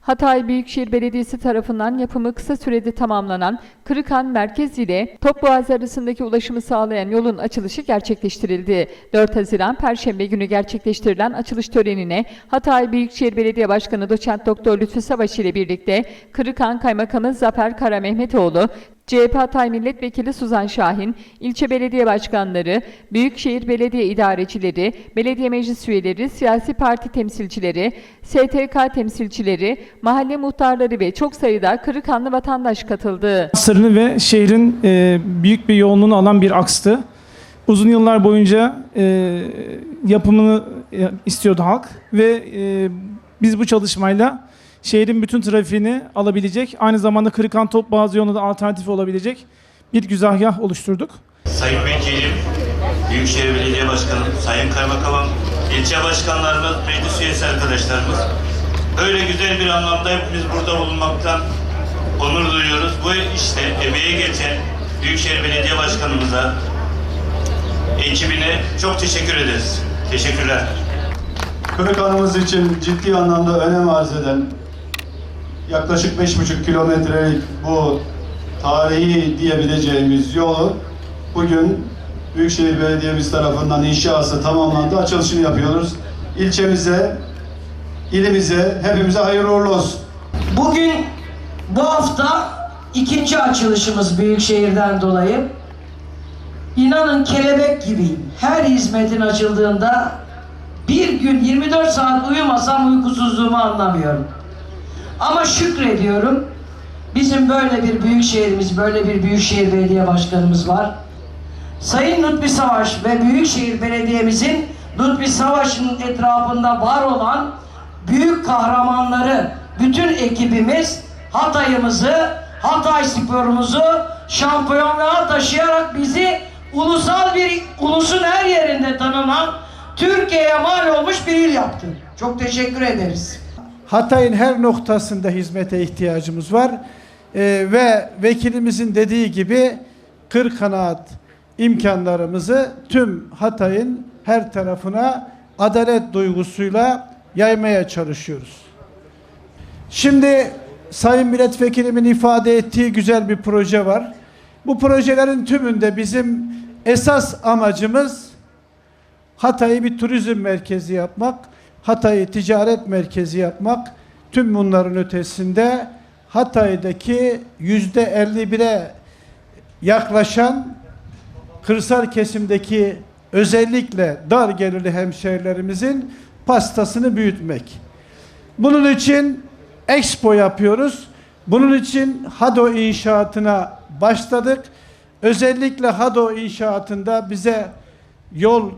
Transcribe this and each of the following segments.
Hatay Büyükşehir Belediyesi tarafından yapımı kısa sürede tamamlanan Kırıkhan Merkez ile Topboğaz arasındaki ulaşımı sağlayan yolun açılışı gerçekleştirildi. 4 Haziran Perşembe günü gerçekleştirilen açılış törenine Hatay Büyükşehir Belediye Başkanı Doçent Doktor Lütfü Savaş ile birlikte Kırıkhan Kaymakamı Zafer Kara Mehmetoğlu, CHP Hatay Milletvekili Suzan Şahin, ilçe belediye başkanları, büyükşehir belediye idarecileri, belediye meclis üyeleri, siyasi parti temsilcileri, STK temsilcileri, mahalle muhtarları ve çok sayıda Kırıkhanlı vatandaş katıldı. Sırrını ve şehrin e, büyük bir yoğunluğunu alan bir akstı. Uzun yıllar boyunca e, yapımını e, istiyordu halk ve biz bu çalışmayla şehrin bütün trafiğini alabilecek, aynı zamanda Kırıkhan Topboğaz yoluna da alternatif olabilecek bir güzergah oluşturduk. Sayın Vekilim, Büyükşehir Belediye Başkanım, Sayın Kaymakamım, ilçe başkanlarımız, meclis üyesi arkadaşlarımız. Öyle güzel bir anlamda hepimiz burada bulunmaktan onur duyuyoruz. Bu işte emeği geçen Büyükşehir Belediye Başkanımıza, ekibine çok teşekkür ederiz. Teşekkürler. Kırıkhan'ımız için ciddi anlamda önem arz eden yaklaşık 5,5 kilometrelik bu tarihi diyebileceğimiz yolu bugün Büyükşehir Belediyemiz tarafından inşası tamamlandı. Açılışını yapıyoruz. İlçemize, ilimize, hepimize hayırlı uğurlu olsun. Bugün bu hafta ikinci açılışımız Büyükşehir'den dolayı. İnanın kelebek gibiyim. Her hizmetin açıldığında bir gün 24 saat uyumasam uykusuzluğumu anlamıyorum. Ama şükrediyorum. Bizim böyle bir büyük şehrimiz, böyle bir büyükşehir belediye başkanımız var. Sayın Lütfi Savaş ve Büyükşehir Belediye'mizin Lütfi Savaş'ın etrafında var olan büyük kahramanları, bütün ekibimiz Hatay'ımızı, Hatay sporumuzu şampiyonluğa taşıyarak bizi ulusal bir, ulusun her yerinde tanınan Türkiye'ye mal olmuş bir il yaptı. Çok teşekkür ederiz. Hatay'ın her noktasında hizmete ihtiyacımız var. Ee, ve vekilimizin dediği gibi kır kanaat imkanlarımızı tüm Hatay'ın her tarafına adalet duygusuyla yaymaya çalışıyoruz. Şimdi Sayın Milletvekilimin ifade ettiği güzel bir proje var. Bu projelerin tümünde bizim esas amacımız Hatay'ı bir turizm merkezi yapmak, Hatay'ı ticaret merkezi yapmak, tüm bunların ötesinde Hatay'daki yüzde 51'e yaklaşan kırsal kesimdeki özellikle dar gelirli hemşehrilerimizin pastasını büyütmek. Bunun için expo yapıyoruz. Bunun için HADO inşaatına başladık. Özellikle HADO inşaatında bize yol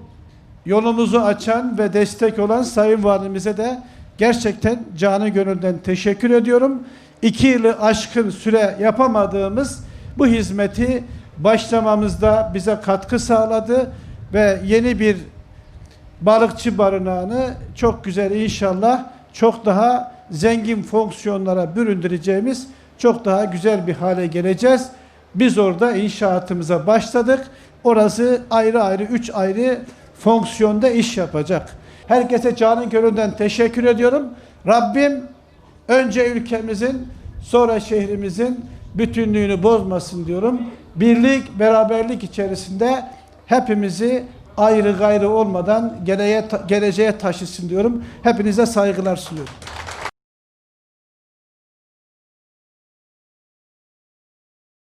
yolumuzu açan ve destek olan Sayın Valimize de gerçekten canı gönülden teşekkür ediyorum. İki yılı aşkın süre yapamadığımız bu hizmeti başlamamızda bize katkı sağladı ve yeni bir balıkçı barınağını çok güzel inşallah çok daha zengin fonksiyonlara büründüreceğimiz çok daha güzel bir hale geleceğiz. Biz orada inşaatımıza başladık. Orası ayrı ayrı, üç ayrı fonksiyonda iş yapacak. Herkese canın gönülden teşekkür ediyorum. Rabbim önce ülkemizin sonra şehrimizin bütünlüğünü bozmasın diyorum. Birlik, beraberlik içerisinde hepimizi ayrı gayrı olmadan geleceğe, geleceğe taşısın diyorum. Hepinize saygılar sunuyorum.